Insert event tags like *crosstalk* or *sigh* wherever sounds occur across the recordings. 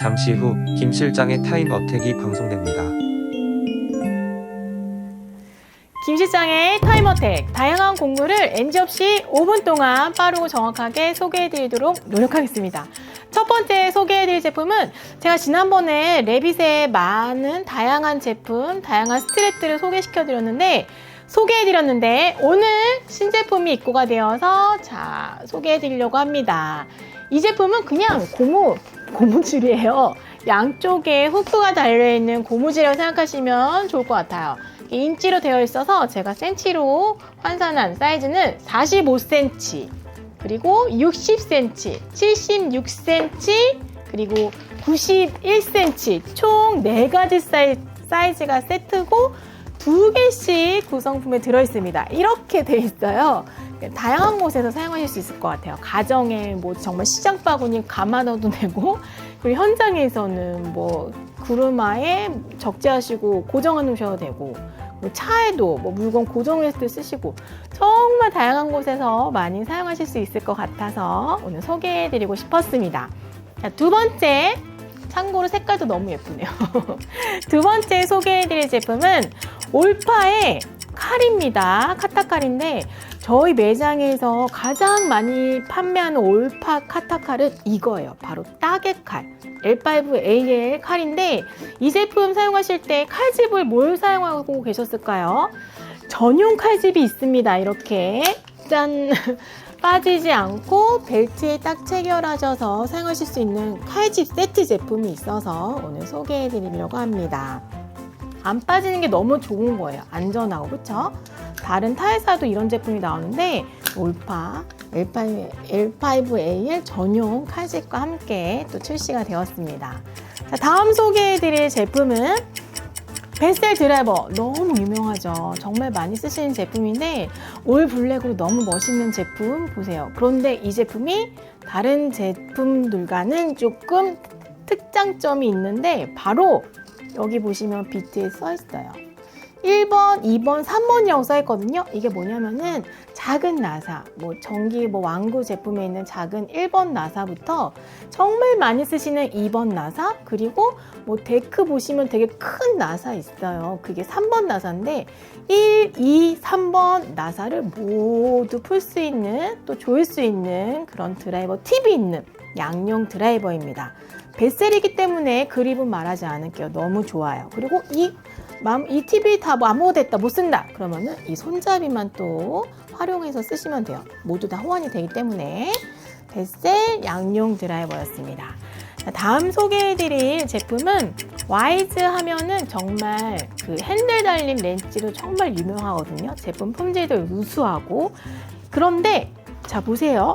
잠시 후 김 실장의 타임 어택이 방송됩니다. 김 실장의 타임어택 다양한 공구를 NG 없이 5분 동안 빠르고 정확하게 소개해드리도록 노력하겠습니다. 첫 번째 소개해드릴 제품은 제가 지난번에 레빗의 많은 다양한 제품, 다양한 스트랩들을 소개시켜드렸는데 소개해드렸는데 오늘 신제품이 입고가 되어서 자 소개해드리려고 합니다. 이 제품은 그냥 고무 고무줄이에요. 양쪽에 후크가 달려있는 고무줄이라고 생각하시면 좋을 것 같아요. 인치로 되어 있어서 제가 센치로 환산한 사이즈는 45cm, 그리고 60cm, 76cm, 그리고 91cm 총 4가지 사이, 사이즈가 세트고 두 개씩 구성품에 들어있습니다. 이렇게 돼 있어요. 다양한 곳에서 사용하실 수 있을 것 같아요. 가정에 뭐 정말 시장 바구니 감아 넣어도 되고, *laughs* 그리고 현장에서는 뭐 구르마에 적재하시고 고정해 놓으셔도 되고, 뭐 차에도 뭐 물건 고정했을 때 쓰시고, 정말 다양한 곳에서 많이 사용하실 수 있을 것 같아서 오늘 소개해 드리고 싶었습니다. 자, 두 번째, 참고로 색깔도 너무 예쁘네요. *laughs* 두 번째 소개해 드릴 제품은 올파의 칼입니다. 카타칼인데 저희 매장에서 가장 많이 판매하는 올파 카타칼은 이거예요. 바로 따개 칼. L5AL 칼인데 이 제품 사용하실 때 칼집을 뭘 사용하고 계셨을까요? 전용 칼집이 있습니다. 이렇게 짠 *laughs* 빠지지 않고 벨트에 딱 체결하셔서 사용하실 수 있는 칼집 세트 제품이 있어서 오늘 소개해 드리려고 합니다. 안 빠지는 게 너무 좋은 거예요. 안전하고 그렇죠? 다른 타회사도 이런 제품이 나오는데 올파 L5, L5AL 전용 칼집과 함께 또 출시가 되었습니다. 자, 다음 소개해드릴 제품은 베셀 드라이버 너무 유명하죠. 정말 많이 쓰시는 제품인데 올 블랙으로 너무 멋있는 제품 보세요. 그런데 이 제품이 다른 제품들과는 조금 특장점이 있는데 바로 여기 보시면 비트에 써 있어요. 1번, 2번, 3번이라고 써 있거든요. 이게 뭐냐면은 작은 나사, 뭐 전기 뭐 왕구 제품에 있는 작은 1번 나사부터 정말 많이 쓰시는 2번 나사, 그리고 뭐 데크 보시면 되게 큰 나사 있어요. 그게 3번 나사인데 1, 2, 3번 나사를 모두 풀 수 있는 또 조일 수 있는 그런 드라이버 팁이 있는 양용 드라이버입니다. 베셀이기 때문에 그립은 말하지 않을게요. 너무 좋아요. 그리고 이, 맘- 이 팁이 다 뭐 아무것도 됐다, 못 쓴다. 그러면은 이 손잡이만 또 활용해서 쓰시면 돼요. 모두 다 호환이 되기 때문에 베셀 양용 드라이버였습니다. 자, 다음 소개해드릴 제품은 와이즈 하면은 정말 그 핸들 달린 렌치로 정말 유명하거든요. 제품 품질도 우수하고. 그런데 자 보세요.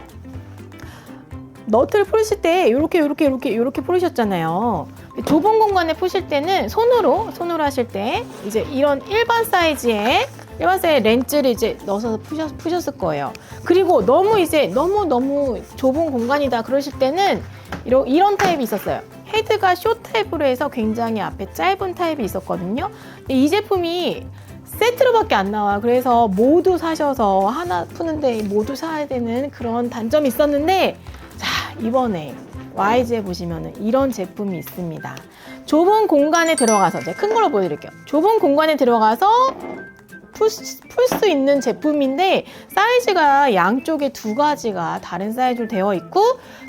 너트를 풀으실 때 이렇게 이렇게 이렇게 이렇게 풀으셨잖아요. 좁은 공간에 푸실 때는 손으로 손으로 하실 때 이제 이런 일반 사이즈의 일반 사이즈 렌즈를 이제 넣어서 푸셨, 푸셨을 거예요. 그리고 너무 이제 너무 너무 좁은 공간이다 그러실 때는 이런 이런 타입이 있었어요. 헤드가 숏 타입으로 해서 굉장히 앞에 짧은 타입이 있었거든요. 근데 이 제품이 세트로밖에 안 나와. 그래서 모두 사셔서 하나 푸는데 모두 사야 되는 그런 단점이 있었는데 자, 이번에 YG에 보시면 이런 제품이 있습니다. 좁은 공간에 들어가서, 제가 큰 걸로 보여드릴게요. 좁은 공간에 들어가서 풀수 있는 제품인데, 사이즈가 양쪽에 두 가지가 다른 사이즈로 되어 있고,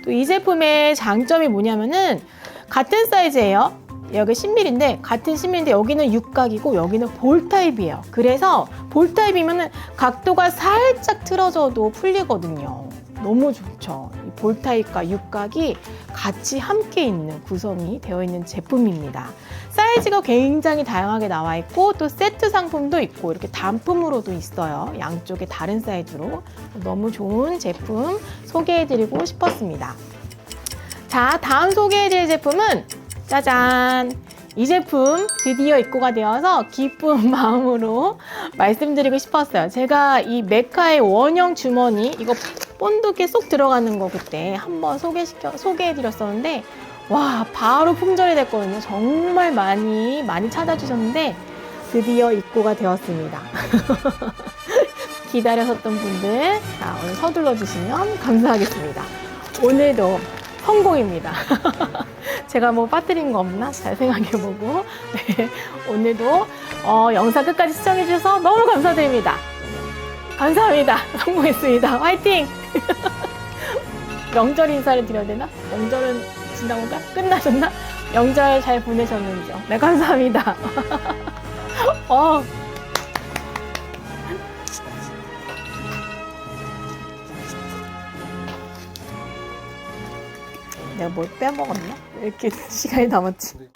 또 이 제품의 장점이 뭐냐면은, 같은 사이즈예요. 여기 10mm인데 같은 10mm인데 여기는 육각이고 여기는 볼 타입이에요. 그래서 볼 타입이면은 각도가 살짝 틀어져도 풀리거든요. 너무 좋죠. 이볼 타입과 육각이 같이 함께 있는 구성이 되어 있는 제품입니다. 사이즈가 굉장히 다양하게 나와 있고 또 세트 상품도 있고 이렇게 단품으로도 있어요. 양쪽에 다른 사이즈로 너무 좋은 제품 소개해드리고 싶었습니다. 자, 다음 소개해드릴 제품은 짜잔! 이 제품 드디어 입고가 되어서 기쁜 *laughs* 마음으로 말씀드리고 싶었어요. 제가 이 메카의 원형 주머니, 이거 본드게 쏙 들어가는 거 그때 한번 소개시켜, 소개해드렸었는데, 와, 바로 품절이 됐거든요. 정말 많이, 많이 찾아주셨는데, 드디어 입고가 되었습니다. *laughs* 기다렸었던 분들, 자, 오늘 서둘러 주시면 감사하겠습니다. 오늘도 성공입니다. *laughs* 제가 뭐 빠뜨린 거 없나? 잘 생각해보고. *laughs* 네, 오늘도 어, 영상 끝까지 시청해주셔서 너무 감사드립니다. 감사합니다. 성공했습니다. 화이팅! *laughs* 명절 인사를 드려야 되나? 명절은 지나온가? 끝나셨나? 명절 잘 보내셨는지요? 네, 감사합니다. *laughs* 어. 내가 뭘 빼먹었나? 왜 이렇게 *laughs* 시간이 남았지?